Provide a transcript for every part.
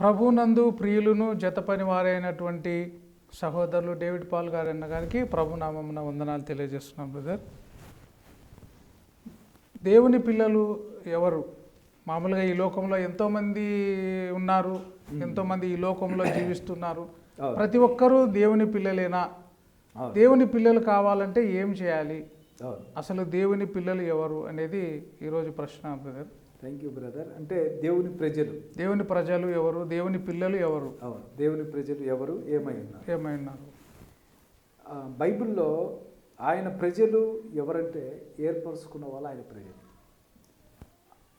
ప్రభునందు ప్రియులను జతపని వారైనటువంటి సహోదరులు డేవిడ్ పాల్ గారు అన్న గారికి ప్రభునామమున వందనాలు తెలియజేస్తున్నాం బ్రదర్. దేవుని పిల్లలు ఎవరు? మామూలుగా ఈ లోకంలో ఎంతోమంది ఉన్నారు ఎంతోమంది ఈ లోకంలో జీవిస్తున్నారు. ప్రతి ఒక్కరూ దేవుని పిల్లలేనా. దేవుని పిల్లలు కావాలంటే ఏం చేయాలి? అసలు దేవుని పిల్లలు ఎవరు అనేది ఈరోజు ప్రశ్న బ్రదర్. థ్యాంక్ యూ బ్రదర్ అంటే దేవుని ప్రజలు. దేవుని ప్రజలు ఎవరు? దేవుని పిల్లలు ఎవరు? అవును. దేవుని ప్రజలు ఎవరు? ఏమై ఉన్నారు? ఏమైనారు ఆ, బైబిల్లో ఆయన ప్రజలు ఎవరంటే ఏర్పరచుకున్న వాళ్ళు ఆయన ప్రజలు.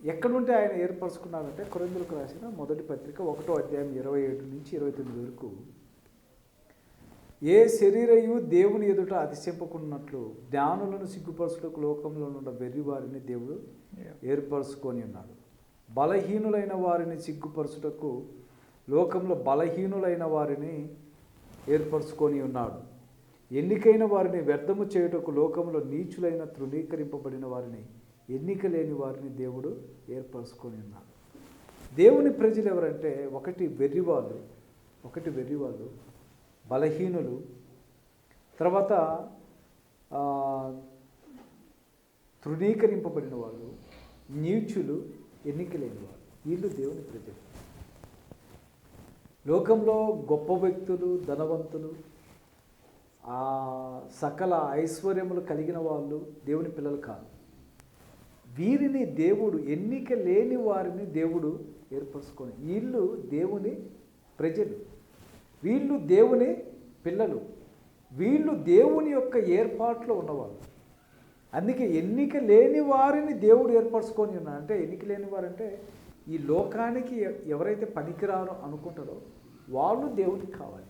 ఎక్కడుంటే ఆయన ఏర్పరచుకున్నారంటే కొరిందులకు రాసిన మొదటి పత్రిక ఒకటో అధ్యాయం ఇరవై ఏడు నుంచి ఇరవై తొమ్మిది వరకు ఏ శరీరయు దేవుని ఎదుట అతిశంపకున్నట్లు జ్ఞానులను సిగ్గుపరచుటకు లోకంలో ఉన్న వెర్రి వారిని దేవుడు ఏర్పరచుకొని ఉన్నాడు. బలహీనులైన వారిని సిగ్గుపరచుటకు లోకంలో బలహీనులైన వారిని ఏర్పరచుకొని ఉన్నాడు. ఎన్నికైన వారిని వ్యర్థము చేయుటకు లోకంలో నీచులైన తృణీకరింపబడిన వారిని ఎన్నిక లేని వారిని దేవుడు ఏర్పరచుకొని ఉన్నాడు. దేవుని ప్రజలు ఎవరంటే ఒకటి వెర్రివాళ్ళు ఒకటి వెర్రివాళ్ళు బలహీనులు. తర్వాత తృణీకరింపబడిన వాళ్ళు నీచులు ఎన్నికలేని వాళ్ళు వీళ్ళు దేవుని ప్రజలు. లోకంలో గొప్ప వ్యక్తులు ధనవంతులు సకల ఐశ్వర్యములు కలిగిన వాళ్ళు దేవుని పిల్లలు కాదు. వీరిని దేవుడు ఎన్నిక లేని వారిని దేవుడు ఏర్పరచుకొని వీళ్ళు దేవుని ప్రజలు. వీళ్ళు దేవుని పిల్లలు. వీళ్ళు దేవుని యొక్క ఏర్పాట్లో ఉన్నవాళ్ళు. అందుకే ఎన్నిక లేని వారిని దేవుడు ఏర్పరచుకొని ఉన్నా అంటే ఎన్నిక లేని వారంటే ఈ లోకానికి ఎవరైతే పనికిరారో అనుకుంటారో వాళ్ళు దేవుడికి కావాలి.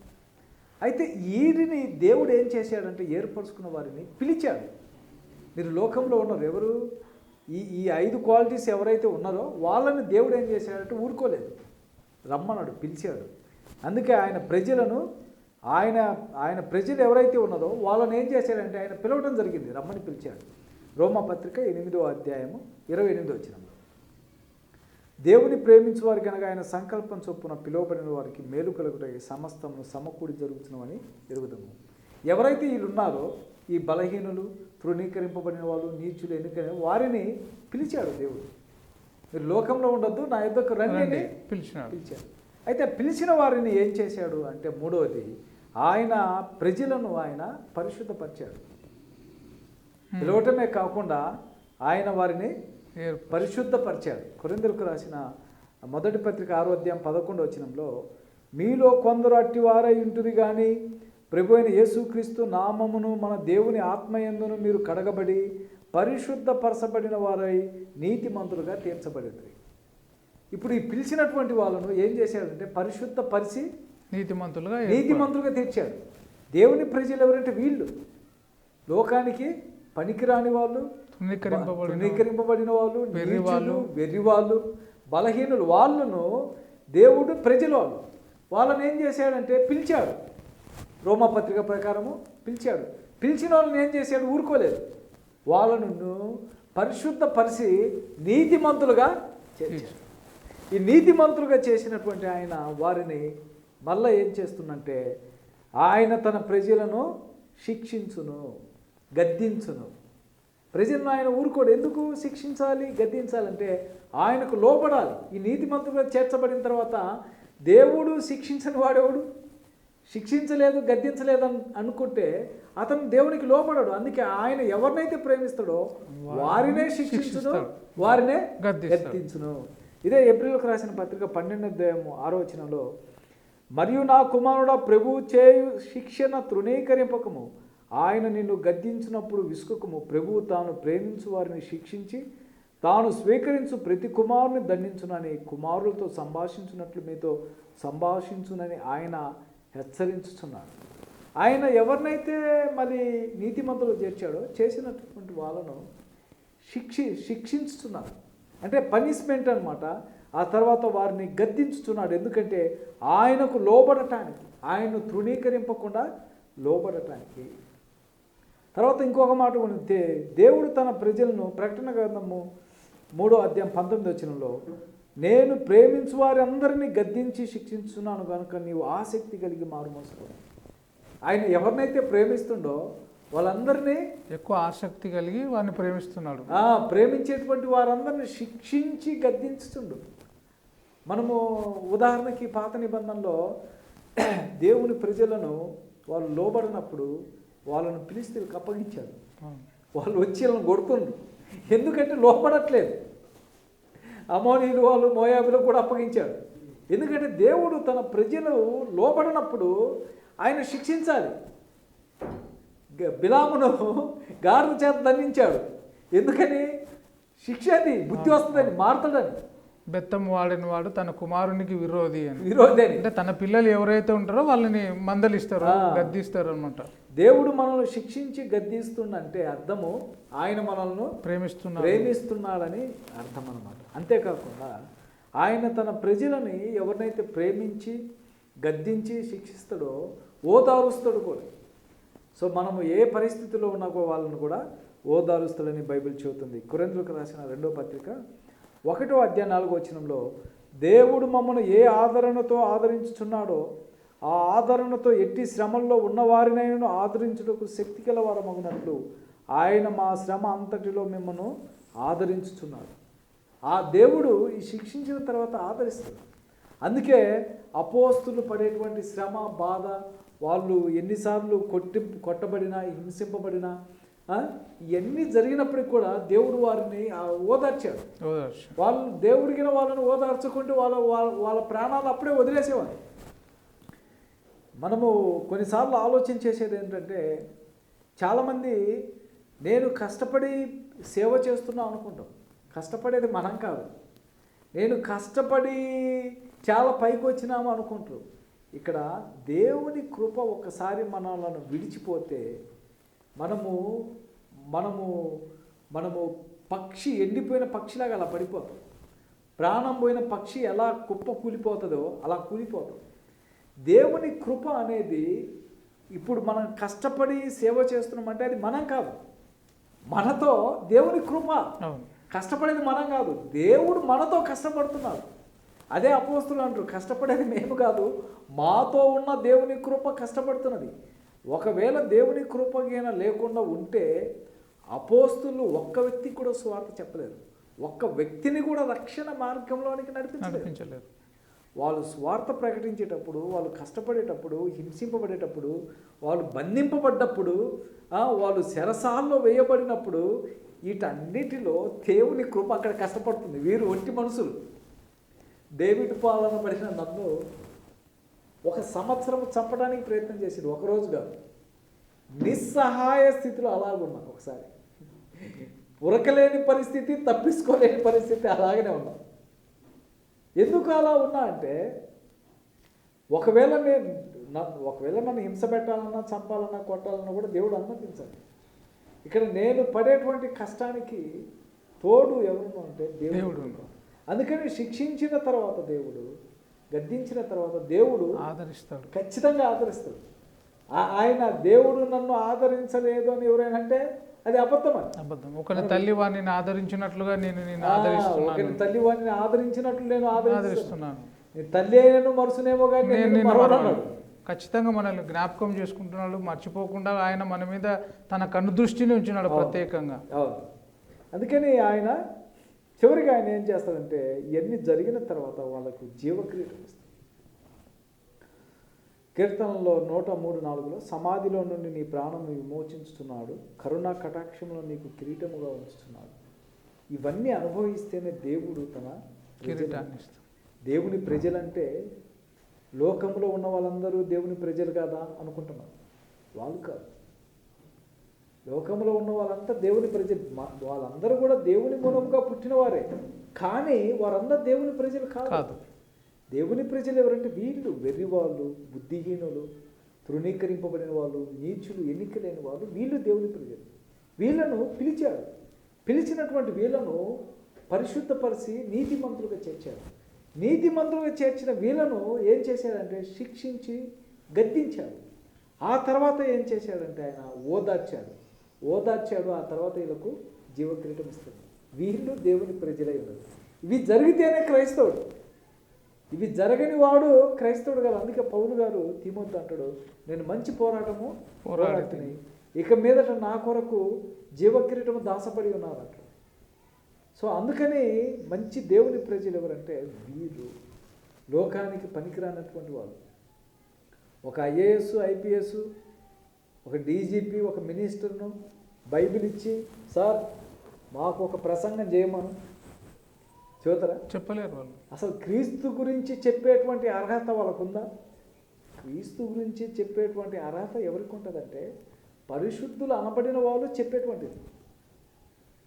అయితే వీరిని దేవుడు ఏం చేశాడంటే ఏర్పరచుకున్న వారిని పిలిచాడు. మీరు లోకంలో ఉన్నారు ఎవరు? ఈ ఈ ఐదు క్వాలిటీస్ ఎవరైతే ఉన్నారో వాళ్ళని దేవుడు ఏం చేశాడంటే ఊరుకోలేదు. రమ్మన్నాడు పిలిచాడు. అందుకే ఆయన ప్రజలను ఆయన ఆయన ప్రజలు ఎవరైతే ఉన్నారో వాళ్ళని ఏం చేశాడంటే ఆయన పిలవడం జరిగింది రమ్మని పిలిచాడు. రోమా పత్రిక ఎనిమిదో అధ్యాయము ఇరవై ఎనిమిదో వచ్చినంలో దేవుని ప్రేమించు వారికి అనగా ఆయన సంకల్పం చొప్పున పిలువబడిన వారికి మేలు కలుగుటై సమస్తమును సమకూడి జరుగుతున్నవని ఎరుగుదాము. ఎవరైతే వీళ్ళు ఉన్నారో ఈ బలహీనులు తృణీకరింపబడిన వాళ్ళు నీచులు ఎన్నికైన వారిని పిలిచాడు దేవుడు. మీరు లోకంలో ఉండొద్దు నా యొద్దకు రండి పిలిచినాడు. పిలిచాడు. అయితే పిలిచిన వారిని ఏం చేశాడు అంటే మూడవది ఆయన ప్రజలను ఆయన పరిశుద్ధపరిచాడు. పిలవటమే కాకుండా ఆయన వారిని పరిశుద్ధపరిచాడు. కొరిందలకు రాసిన మొదటి పత్రిక ఆరో అధ్యాయం పదకొండు వచనంలో మీలో కొందరు అట్టివారై ఉంటుంది కానీ ప్రభు అయిన యేసుక్రీస్తు నామమును మన దేవుని ఆత్మయందును మీరు కడగబడి పరిశుద్ధపరచబడిన వారై నీతిమంతులుగా తీర్చబడింది ఇప్పుడు ఈ పిలిచినటువంటి వాళ్ళను ఏం చేశాడంటే పరిశుద్ధపరిచి నీతిమంతులుగా నీతిమంతులుగా తీర్చాడు. దేవుని ప్రజలు ఎవరంటే వీళ్ళు. లోకానికి పనికిరాని వాళ్ళు తృణీకరింపబడిన వాళ్ళు వాళ్ళు. వెర్రి వాళ్ళు బలహీనులు. వాళ్ళను దేవుడు ప్రజలు వాళ్ళు వాళ్ళని ఏం చేశాడంటే పిలిచాడు. రోమా పత్రిక ప్రకారము పిలిచాడు. పిలిచిన వాళ్ళని ఏం చేశాడు? ఊరుకోలేదు. వాళ్ళను పరిశుద్ధపరిచి నీతిమంతులుగా చేశాడు ఈ నీతిమంతులుగా చేసినటువంటి ఆయన వారిని మళ్ళా ఏం చేస్తుందంటే ఆయన తన ప్రజలను శిక్షించును గద్దించును. ప్రజలను ఆయన ఊరుకోడు. ఎందుకు శిక్షించాలి గద్దించాలంటే ఆయనకు లోపడాలి ఈ నీతిమంతులుగా చేర్చబడిన తర్వాత దేవుడు శిక్షించని వాడేవాడు? శిక్షించలేదు గద్దించలేదు అని అనుకుంటే అతను దేవునికి లోపడాడు అందుకే ఆయన ఎవరినైతే ప్రేమిస్తాడో వారినే శిక్షించును. వారినే. గద్దించును. ఇదే ఏప్రిల్కి రాసిన పత్రిక పన్నెండు అధ్యాయము ఆరో వచనంలో మరియు నా కుమారుడ ప్రభు చేయు శిక్షణ తృణీకరింపకము. ఆయన నిన్ను గద్దించినప్పుడు విసుకకము ప్రభువు తాను ప్రేమించు వారిని శిక్షించి తాను స్వీకరించు ప్రతి కుమారుని దండించునని కుమారులతో సంభాషించున్నట్లు మీతో సంభాషించునని ఆయన హెచ్చరించుతున్నాడు ఆయన ఎవరినైతే మళ్ళీ నీతిమంతులు చేర్చాడో చేసినటువంటి వాళ్ళను శిక్షి శిక్షించుతున్నారు అంటే పనిష్మెంట్ అనమాట ఆ తర్వాత వారిని గద్దించుతున్నాడు ఎందుకంటే ఆయనకు లోబడటానికి ఆయన్ను తృణీకరింపకుండా లోబడటానికి. తర్వాత ఇంకొక మాట ఉంటే దే- దేవుడు తన ప్రజలను ప్రకటన గ్రంథము మూడో అధ్యాయం పంతొమ్మిది వచనంలో నేను ప్రేమించు వారందరినీ గద్దించి శిక్షించున్నాను కనుక నీవు ఆసక్తి కలిగి మారు ఆయన ఎవరినైతే ప్రేమిస్తుండో వాళ్ళందరినీ ఎక్కువ ఆసక్తి కలిగి వాడిని ప్రేమిస్తున్నాడు. ఆ, ప్రేమించేటువంటి వారందరిని శిక్షించి గద్దించుతుండు. మనము ఉదాహరణకి పాత నిబంధనలో దేవుని ప్రజలను వాళ్ళు లోబడినప్పుడు వాళ్ళను పిలిస్తీలకు అప్పగించాడు. వాళ్ళు వచ్చి వాళ్ళని కొడుతుండ్రు. ఎందుకంటే లోపడట్లేదు అమోనీలు వాళ్ళు మోయాబులకు కూడా అప్పగించాడు ఎందుకంటే దేవుడు తన ప్రజలు లోబడినప్పుడు ఆయన శిక్షించాలి. బిలామును గాడిద చేత దండించాడు. ఎందుకని? శిక్ష అది బుద్ధి వస్తుందని మారుతాడని. బెత్తం వాడిన వాడు తన కుమారునికి విరోధి అని. విరోధి అని. అంటే తన పిల్లలు ఎవరైతే ఉంటారో వాళ్ళని మందలిస్తారు. గద్దిస్తారు అనమాట దేవుడు మనల్ని శిక్షించి గద్దిస్తుండంటే అర్థము ఆయన మనల్ని ప్రేమిస్తున్నారు ప్రేమిస్తున్నాడని అర్థం అన్నమాట అంతేకాకుండా ఆయన తన ప్రజలని ఎవరినైతే ప్రేమించి గద్దించి శిక్షిస్తాడో ఓదారుస్తాడు కూడా. సో మనము ఏ పరిస్థితిలో ఉన్నాకో వాళ్ళను వాళ్ళని కూడా ఓదారుస్తాడని బైబిల్ చెబుతుంది. కురేంద్రులకు రాసిన రెండో పత్రిక ఒకటో అధ్యాయ నాలుగో వచనంలో దేవుడు మమ్మను ఏ ఆదరణతో ఆదరించుచున్నాడో ఆ ఆదరణతో ఎట్టి శ్రమల్లో ఉన్నవారినైనా ఆదరించుటకు శక్తి కలవారమగినట్లు ఆయన మా శ్రమ అంతటిలో మిమ్మను ఆదరించుచున్నాడు. ఆ దేవుడు ఈ శిక్షించిన తర్వాత ఆదరిస్తాడు. అందుకే అపోస్తులు పడేటువంటి శ్రమ బాధ వాళ్ళు ఎన్నిసార్లు కొట్టి కొట్టబడినా హింసింపబడినా ఇవన్నీ జరిగినప్పటికి కూడా దేవుడు వారిని ఓదార్చాడు. ఓదార్చు. వాళ్ళు దేవుడికి వాళ్ళని ఓదార్చుకుంటూ వాళ్ళ వాళ్ళ వాళ్ళ ప్రాణాలు అప్పుడే వదిలేసేవారు మనము కొన్నిసార్లు ఆలోచన చేసేది ఏంటంటే చాలామంది నేను కష్టపడి సేవ చేస్తున్నా అనుకుంటాం. కష్టపడేది మనం కాదు. నేను కష్టపడి చాలా పైకి వచ్చినాము అనుకుంటారు. ఇక్కడ దేవుని కృప ఒకసారి మనలను విడిచిపోతే మనము మనము మనము పక్షి ఎండిపోయిన పక్షిలాగా అలా పడిపోతాం. ప్రాణం పోయిన పక్షి ఎలా కుప్ప కూలిపోతుందో అలా కూలిపోతాం. దేవుని కృప అనేది ఇప్పుడు మనం కష్టపడి సేవ చేస్తున్నామంటే అది మనం కాదు. మనతో దేవుని కృప. కష్టపడేది మనం కాదు. దేవుడు మనతో కష్టపడుతున్నాడు. అదే అపోస్తులు అంటారు కష్టపడేది మేము కాదు మాతో ఉన్న దేవుని కృప కష్టపడుతున్నది. ఒకవేళ దేవుని కృపగీన లేకుండా ఉంటే అపోస్తులు ఒక్క వ్యక్తికి కూడా స్వార్థ చెప్పలేరు ఒక్క వ్యక్తిని కూడా రక్షణ మార్గంలోనికి నడిపించలేరు వాళ్ళు స్వార్థ ప్రకటించేటప్పుడు వాళ్ళు కష్టపడేటప్పుడు హింసింపబడేటప్పుడు వాళ్ళు బంధింపబడ్డప్పుడు వాళ్ళు శరసాల్లో వేయబడినప్పుడు వీటన్నిటిలో దేవుని కృప అక్కడ కష్టపడుతుంది. వీరు ఒంటి మనుషులు. డేవిడ్ పాలన పడిన నన్ను ఒక సంవత్సరం చంపడానికి ప్రయత్నం చేసిండు ఒకరోజు కాదు. నిస్సహాయ స్థితిలో అలాగున్నా ఒకసారి. ఉరకలేని పరిస్థితి తప్పించుకోలేని పరిస్థితి అలాగనే ఉన్నా. ఎందుకు అలా ఉన్నా అంటే ఒకవేళ నేను ఒకవేళ నన్ను హింస పెట్టాలన్నా చంపాలన్నా కొట్టాలన్నా కూడా దేవుడు అనుమతించాలి ఇక్కడ నేను పడేటువంటి కష్టానికి తోడు ఎవరు అంటే దేవుడు. అందుకని శిక్షించిన తర్వాత దేవుడు గద్దించిన తర్వాత దేవుడు ఆదరిస్తాడు. ఖచ్చితంగా ఆదరిస్తాడు. ఆయన దేవుడు నన్ను ఆదరించలేదు అని ఎవరైనా అంటే అది అబద్ధం అబద్ధం. ఒకరి తల్లి వాడిని ఆదరించినట్లుగా నేను నేను ఆదరిస్తున్నాను. తల్లి వాడిని ఆదరించినట్లు నేను ఆదరిస్తున్నాను. తల్లి అయినను మరుసునేమో కానీ నేను. ఖచ్చితంగా మనల్ని జ్ఞాపకం చేసుకుంటున్నాడు మర్చిపోకుండా ఆయన మన మీద తన కన్ను దృష్టిని ఉంచినాడు. ప్రత్యేకంగా. అందుకని ఆయన చివరిగా ఆయన ఏం చేస్తాడంటే ఇవన్నీ జరిగిన తర్వాత వాళ్ళకు జీవక్రీడం ఇస్తాడు కీర్తనలో నూట మూడు నాలుగులో సమాధిలో నుండి నీ ప్రాణం విమోచించుతున్నాడు కరుణా కటాక్షంలో నీకు కిరీటముగా ఉంచుతున్నాడు. ఇవన్నీ అనుభవిస్తేనే దేవుడు తన కిరీటాన్ని దేవుని ప్రజలంటే లోకంలో ఉన్న వాళ్ళందరూ దేవుని ప్రజలు కాదా అనుకుంటున్నారు. వాళ్ళు కాదు. లోకంలో ఉన్న వాళ్ళంతా దేవుని ప్రజలు. వాళ్ళందరూ కూడా దేవుని మూలముగా పుట్టినవారే. కానీ వారందరూ దేవుని ప్రజలు కాదు. దేవుని ప్రజలు ఎవరంటే వీళ్ళు వెర్రివాళ్ళు బుద్ధిహీనులు తృణీకరింపబడిన వాళ్ళు నీచులు ఎన్నిక లేని వాళ్ళు వీళ్ళు దేవుని ప్రజలు. వీళ్ళను పిలిచాడు పిలిచినటువంటి వీళ్ళను పరిశుద్ధపరిచి నీతిమంతులుగా చేర్చాడు నీతిమంతులుగా చేర్చిన వీళ్ళను ఏం చేశాడంటే శిక్షించి గద్దించాడు ఆ తర్వాత ఏం చేశాడంటే ఆయన ఓదార్చాడు ఓదార్చాడు ఆ తర్వాత వీళ్ళకు జీవక్రీటం ఇస్తాడు వీళ్ళు దేవుని ప్రజలై ఉన్నారు. ఇవి జరిగితేనే క్రైస్తవుడు. ఇవి జరగని వాడు క్రైస్తవుడు కాదు. అందుకే పౌలు గారు తిమోతి అంటాడు నేను మంచి పోరాటము పోరాడుతుని ఇక మీదట నా కొరకు జీవకిరీటము దాసపడి ఉన్నారు అంటాడు. సో అందుకని మంచి దేవుని ప్రజలు ఎవరంటే వీరు లోకానికి పనికిరానటువంటి వాళ్ళు. ఒక ఐఏఎస్ ఐపీఎస్ ఒక డీజీపీ ఒక మినిస్టర్ను బైబిల్ ఇచ్చి సార్ మాకు ఒక ప్రసంగం చేయమను. చూతరా చెప్పలేరు వాళ్ళు. అసలు క్రీస్తు గురించి చెప్పేటువంటి అర్హత వాళ్ళకుందా? క్రీస్తు గురించి చెప్పేటువంటి అర్హత ఎవరికి ఉంటుందంటే పరిశుద్ధులు అనబడిన వాళ్ళు చెప్పేటువంటిది.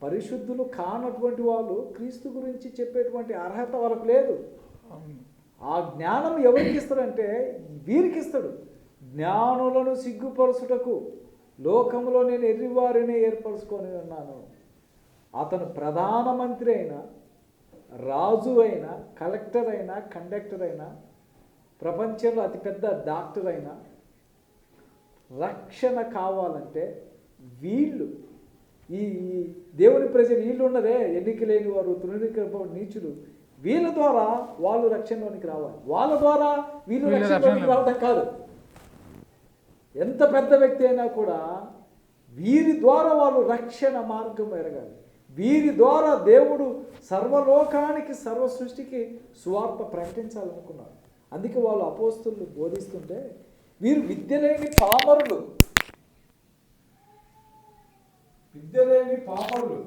పరిశుద్ధులు కానటువంటి వాళ్ళు క్రీస్తు గురించి చెప్పేటువంటి అర్హత వాళ్ళకు లేదు. ఆ జ్ఞానం ఎవరికి ఇస్తాడంటే వీరికి ఇస్తాడు జ్ఞానులను సిగ్గుపరచుటకు లోకంలో నేను ఎర్రివారిని ఏర్పరచుకొని ఉన్నాను. అతను ప్రధానమంత్రి అయినా రాజు అయినా కలెక్టర్ అయినా కండక్టర్ అయినా ప్రపంచంలో అతిపెద్ద డాక్టర్ అయినా రక్షణ కావాలంటే వీళ్ళు ఈ దేవుని ప్రజలు వీళ్ళు ఉన్నదే ఎన్నిక లేని వారు తృణీకర నీచులు వీళ్ళ ద్వారా వాళ్ళు రక్షణలోనికి రావాలి. వాళ్ళ ద్వారా వీళ్ళు రక్షణలోనికి రక్షణలో- రావడం కాదు. ఎంత పెద్ద వ్యక్తి అయినా కూడా వీరి ద్వారా వాళ్ళు రక్షణ మార్గం ఎరగాలి. వీరి ద్వారా దేవుడు సర్వలోకానికి సర్వ సృష్టికి సువార్త ప్రకటించాలనుకున్నారు. అందుకే వాళ్ళు అపోస్తులు బోధిస్తుంటే వీరు విద్య లేని పామరులు. విద్య లేని పామరులు.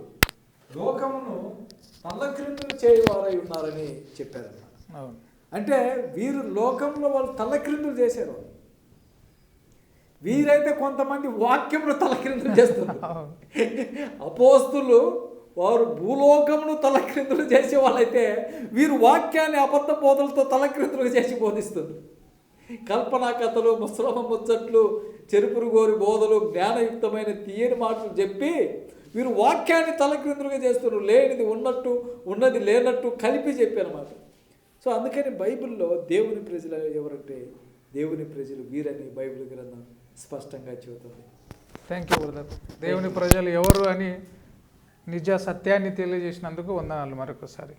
లోకమును తల్లక్రిందులు చేయవారై ఉన్నారని అవును. అంటే వీరు లోకంలో వాళ్ళు తల్లక్రిందులు చేశారు. వీరైతే కొంతమంది వాక్యమును తలక్రిందులు చేస్తున్నారు. అపోస్తులు వారు భూలోకమును తలక్రిందులు చేసే వాళ్ళైతే వీరు వాక్యాన్ని అబద్ధ బోధలతో తలక్రిందులు చేసి బోధిస్తుంది కల్పనా కథలు ముసలమ ముచ్చట్లు చెరుపురు గోరి బోధలు జ్ఞానయుక్తమైన తీయని మాటలు చెప్పి వీరు వాక్యాన్ని తలక్రిందులుగా చేస్తున్నారు. లేనిది ఉన్నట్టు ఉన్నది లేనట్టు కలిపి చెప్పారన్నమాట సో అందుకని బైబిల్లో దేవుని ప్రజలు ఎవరంటే దేవుని ప్రజలు వీరని బైబిల్ గ్రంథం స్పష్టంగా చెబుతుంది. థ్యాంక్ యూ బ్రదర్ దేవుని ప్రజలు ఎవరు అని నిజ సత్యాన్ని తెలియజేసినందుకు వందనాలు మరొకసారి.